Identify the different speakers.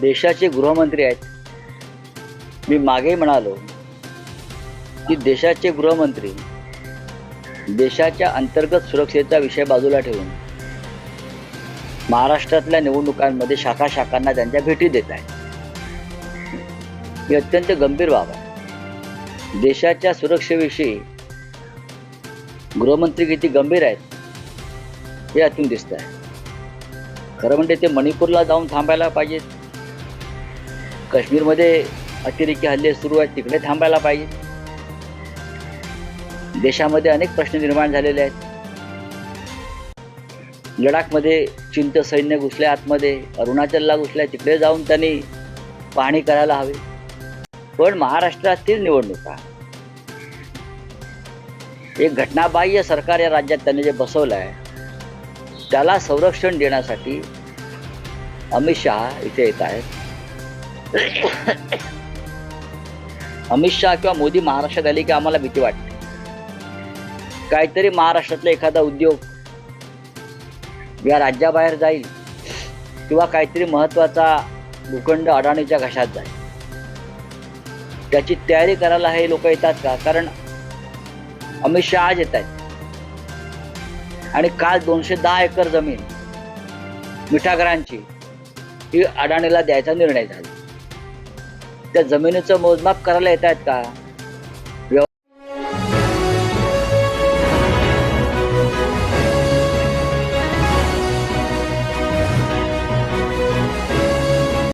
Speaker 1: देशाचे गृहमंत्री आहेत. मी मागे म्हणालो की देशाचे गृहमंत्री देशाच्या अंतर्गत सुरक्षेचा विषय बाजूला ठेवून महाराष्ट्रातल्या निवडणुकांमध्ये शाखा शाखांना त्यांच्या भेटी देत आहेत. ही अत्यंत गंभीर बाब आहे. देशाच्या सुरक्षेविषयी गृहमंत्री किती गंभीर आहेत हे यातून दिसत आहे खरं म्हणजे ते मणिपूरला जाऊन थांबायला पाहिजेत. काश्मीरमध्ये अतिरेकी हल्ले सुरू आहेत तिकडे थांबायला पाहिजे. देशामध्ये अनेक प्रश्न निर्माण झालेले आहेत. लडाखमध्ये चिंत सैन्य घुसले आतमध्ये अरुणाचलला घुसल्या तिकडे जाऊन त्यांनी पाहणी करायला हवी. पण महाराष्ट्रातील निवडणुका एक घटनाबाह्य सरकार या राज्यात त्यांनी जे बसवलं आहे त्याला संरक्षण देण्यासाठी अमित शहा इथे येत आहेत. अमित शहा किंवा मोदी महाराष्ट्रात आले की आम्हाला भीती वाटते. काहीतरी महाराष्ट्रातला एखादा उद्योग या राज्याबाहेर जाईल किंवा काहीतरी महत्त्वाचा भूखंड अडाणीच्या घशात जाईल. त्याची तयारी करायला हे लोक येतात का? कारण अमित शहा आज येत आहेत आणि काल दोनशे दहा एकर जमीन मिठागरांची ही अडाणीला द्यायचा निर्णय झाला. त्या जमिनीचं मोजमाप करायला येत आहेत का?